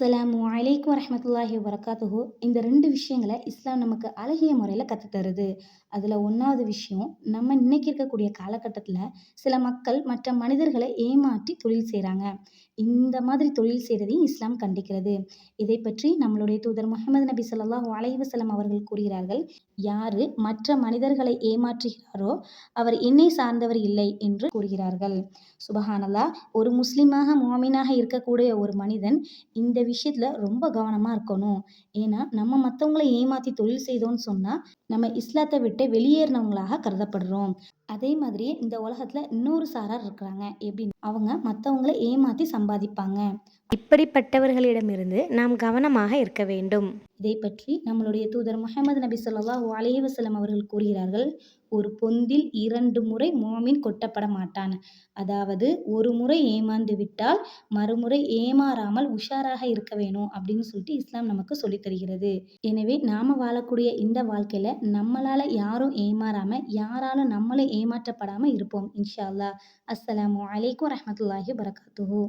அஸ்ஸலாமு வலைக்கம் வரமத்துல்லாஹி வபரகாத்துஹு. இந்த ரெண்டு விஷயங்களை இஸ்லாம் நமக்கு அழகிய முறையில் கற்றுத் தருது அதில் ஒன்றாவது விஷயம் நம்ம இன்னைக்கு இருக்கக்கூடிய காலகட்டத்தில் சில மக்கள் மற்ற மனிதர்களை ஏமாற்றி தொழில் செய்கிறாங்க இந்த மாதிரி தொழில் செய்கிறதையும் இஸ்லாம் கண்டிக்கிறது. இதை பற்றி நம்மளுடைய தூதர் முகமது நபி சொல்லாஹ் அலைஹி அவர்கள் கூறுகிறார்கள் யாரு மற்ற மனிதர்களை ஏமாற்றுகிறாரோ அவர் என்னை சார்ந்தவர் இல்லை என்று கூறுகிறார்கள். சுபஹானல்லா ஒரு முஸ்லீமாக மோமினாக இருக்கக்கூடிய ஒரு மனிதன் இந்த விஷயத்தில் ரொம்ப கவனமாக இருக்கணும். ஏன்னா நம்ம மற்றவங்களை ஏமாற்றி தொழில் செய்தோம்னு சொன்னால் நம்ம இஸ்லாத்தை விட்டு வெளியேறினவங்களாக கருதப்படுறோம். அதே மாதிரி இந்த உலகத்தில் இன்னொரு சாரார் இருக்கிறாங்க. எப்படி அவங்க மற்றவங்கள ஏமாற்றி சம்பாதிப்பாங்க. இப்படிப்பட்டவர்களிடமிருந்து நாம் கவனமாக இருக்க வேண்டும். இதை பற்றி நம்மளுடைய தூதர் முஹம்மது நபி ஸல்லல்லாஹு அலைஹி வஸல்லம் அவர்கள் கூறுகிறார்கள் ஒரு பொந்தில் இரண்டு முறை மோமின் கொட்டப்பட மாட்டான். அதாவது ஒரு முறை ஏமாந்து விட்டால் மறுமுறை ஏமாறாமல் உஷாராக இருக்க வேணும் அப்படின்னு சொல்லிட்டு இஸ்லாம் நமக்கு சொல்லித் தருகிறது. எனவே நாம வாழக்கூடிய இந்த வாழ்க்கையில நம்மளால யாரும் ஏமாறாம யாராலும் நம்மளே ஏமாற்றப்படாம இருப்போம் இன்ஷா அல்லாஹ். அஸ்ஸலாமு அலைக்கும் வரமத்துல்லாஹி வரகாத்துஹூ